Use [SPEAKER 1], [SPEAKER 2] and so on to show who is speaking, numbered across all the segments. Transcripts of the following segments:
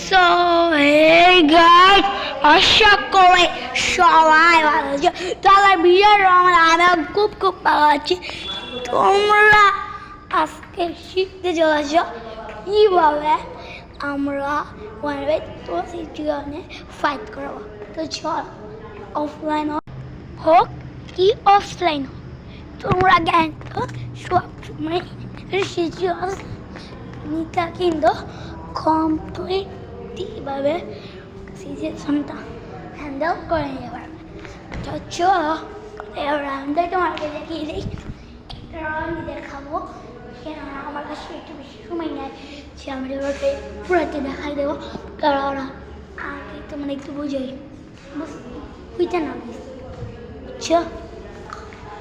[SPEAKER 1] So hey guys আশা করি সবাই ভালো আছো তাহলে বিয়ের আমার আমি খুব খুব ভালো আছি তোমরা আজকে শিখতে চলেছ কীভাবে আমরা ওয়ান বাই টু সিচুয়ানে ফাইট করব তো চল অফলাইন হোক কি অফলাইন হোক তোমরা জ্ঞান সব সময় সিচুয়াস নিতা কিন্তু কমপ্লিটভাবে সিচুয়েশনটা হ্যান্ডেল করে নিতে পারবে। তো চলো রাউন্ডে তোমাকে দেখিয়ে দিই একটা রাউন্ড দেখাবো। কেননা আমার কাছে একটু বেশি সময় নেই যে আমি এবারকে পুরোতে দেখাই দেবো। কারণ আগে তোমার একটু বুঝোই। বুঝতে না বুঝছ?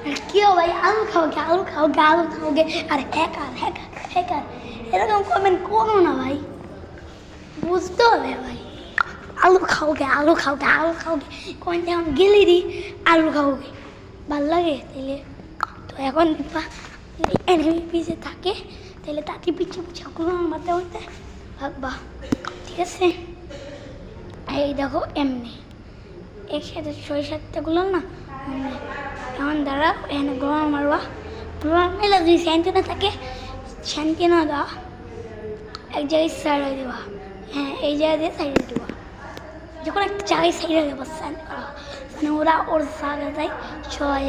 [SPEAKER 1] আর কেউ ভাই, আলু খাওগে আলু খাওগে আলু খাওগে আর হ্যাকার হ্যাকার হ্যাকার। এরকম কমেন্ট করো না ভাই। বুঝতে হবে ভাই। আলু খাওগে আলু খাওগে আলু খাওগে। কমেন্ট এখন গেলে দিই আলু খাওগে। ভালো লাগে তাইলে। তো এখন এনিমি পিছে থাকে তাহলে তাকে পিছিয়ে পিছিয়ে কোনো মারতে মারতে ভাববা ঠিক আছে? এই দেখো, এমনি। একসাথে ছয় সাতটা গুলো না। এখন দাঁড়া, এখানে গ্রহণ মারবা। গ্রহণ মেলে যদি স্যান্টিনা থাকে স্যান্টিনা দাও। এক জায়গায় সাইডে দেবা। হ্যাঁ এই জায়গা দিয়ে সাইডে দেবা যখন একটা জায়গায় সাইডে দেবো করা। মানে ওরা, ওর জায়গা যায় সবাই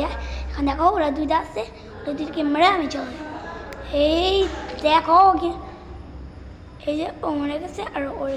[SPEAKER 1] এখন দেখো, ওরা দুইটা আছে ওরা দুইটাকে মেরে আমি চলে এই দেখো এই যে ও মরে গেছে, আর ওরে